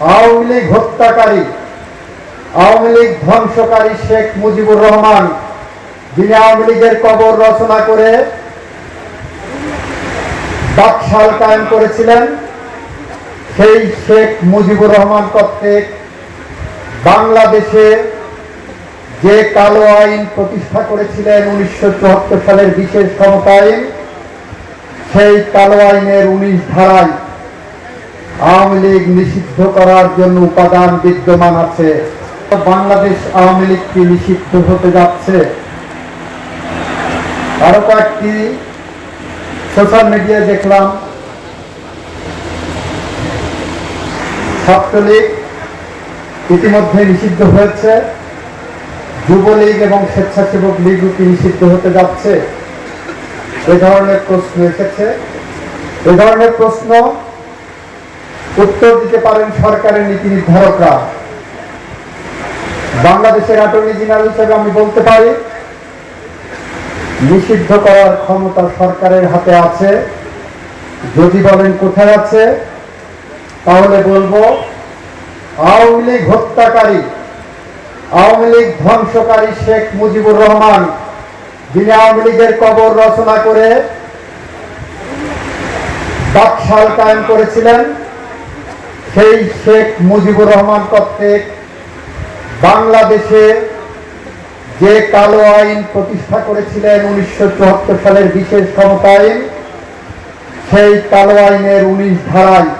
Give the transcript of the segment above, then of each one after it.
আওয়ামী লীগ হত্যাকারী, আওয়ামী লীগ ধ্বংসকারী শেখ মুজিবুর রহমান, যিনি আওয়ামী লীগের কবর রচনা করে বাকশাল কায়েম করেছিলেন, সেই শেখ মুজিবুর রহমান কর্তৃক বাংলাদেশে যে কালো আইন প্রতিষ্ঠা করেছিলেন উনিশশো চুয়াত্তর সালের বিশেষ ক্ষমতা আইন সেই কালো আইনের উনিশ ধারায় আওয়ামী লীগ নিষিদ্ধ করার জন্য উপাদান বিদ্যমান আছে। বাংলাদেশ আওয়ামী লীগ কি নিষিদ্ধ হতে যাচ্ছে। আরও কয়েকটি সোশ্যাল মিডিয়ায় দেখলাম। ছাত্রলীগ ইতিমধ্যে নিষিদ্ধ হয়েছে। যুবলীগ এবং স্বেচ্ছাসেবক লীগও কি নিষিদ্ধ হতে যাচ্ছে। এ ধরনের প্রশ্ন এসেছে। এ ধরনের প্রশ্ন উত্তর দিতে পারেন সরকারের নীতি নির্ধারকরা। বাংলাদেশের অ্যাটর্নি জেনারেল হিসেবে আমি বলতে পারি, নিষিদ্ধ করার ক্ষমতা সরকারের হাতে আছে। যদি বলেন কোথায় আছে, তাহলে বলব, আওয়ামী লীগ হত্যাকারী, আওয়ামী লীগ ধ্বংসকারী শেখ মুজিবুর রহমান, যিনি আওয়ামী লীগের কবর রচনা করে বাকশাল কায়েম করেছিলেন সেই শেখ মুজিবুর রহমান কর্তৃক বাংলাদেশে যে কালো আইন প্রতিষ্ঠা করেছিলেন উনিশশো চুয়াত্তর সালের বিশেষ ক্ষমতা আইন সেই কালো আইনের উনিশ ধারায়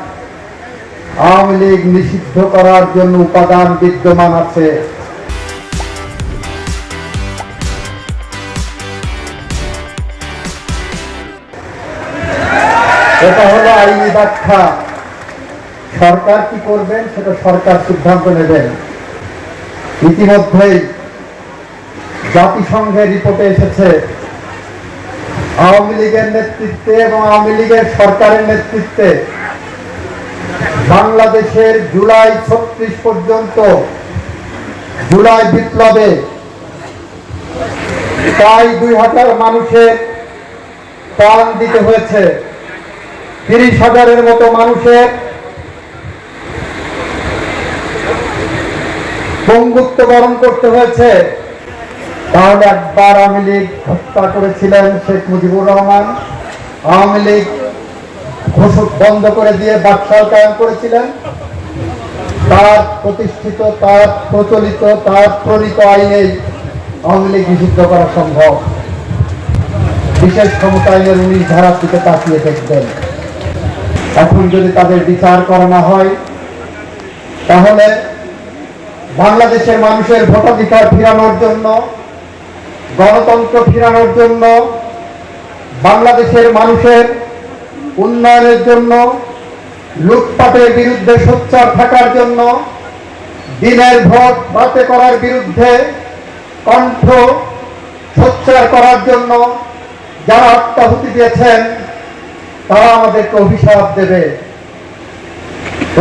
আওয়ামী লীগ নিষিদ্ধ করার জন্য উপাদান বিদ্যমান আছে। এটা হলো আইনি ব্যাখ্যা। সরকার কি করবেন সেটা সরকার সিদ্ধান্ত নেবেন। ইতিমধ্যেই জাতিসংঘের রিপোর্টে এসেছে, আওয়ামী লীগের নেতৃত্বে এবং আওয়ামী লীগের সরকারের নেতৃত্বে বাংলাদেশের জুলাই ছত্রিশ পর্যন্ত, জুলাই বিপ্লবে প্রায় দুই হাজার মানুষের প্রাণ দিতে হয়েছে। তিরিশ হাজারের মতো মানুষের পঙ্গুত্ব বরণ করতে হয়েছে। তাহলে একবার আওয়ামী লীগ হত্যা করেছিলেন শেখ মুজিবুর রহমান। আওয়ামী লীগ ঘোষক বন্ধ করে দিয়ে বাকশাল কায়েম করেছিলেন। তার প্রতিষ্ঠিত, তার প্রচলিত, তার প্রণীত আইনেই আওয়ামী লীগ নিষিদ্ধ করা সম্ভব। বিশেষ ক্ষমতা আইনের উনিশ ধারার দিকে তাকিয়ে দেখবেন। এখন যদি তাদের বিচার করা না হয়, তাহলে বাংলাদেশের মানুষের ভোটাধিকার ফিরানোর জন্য, গণতন্ত্র ফিরানোর জন্য, বাংলাদেশের মানুষের উন্নয়নের জন্য, লুটপাটের বিরুদ্ধে সোচ্চার থাকার জন্য, দিনের ভোট বাতে করার বিরুদ্ধে কণ্ঠ সোচ্চার করার জন্য যারা আত্মাহুতি দিয়েছেন, তারা আমাদেরকে অভিশাপ দেবে।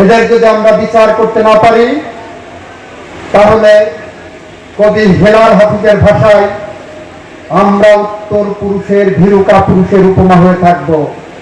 এদের যদি আমরা বিচার করতে না পারি তাহলে কবি হেলাল হাফিজের ভাষায় আমরা উত্তর পুরুষের ভীরুকা পুরুষের উপমা হয়ে থাকব।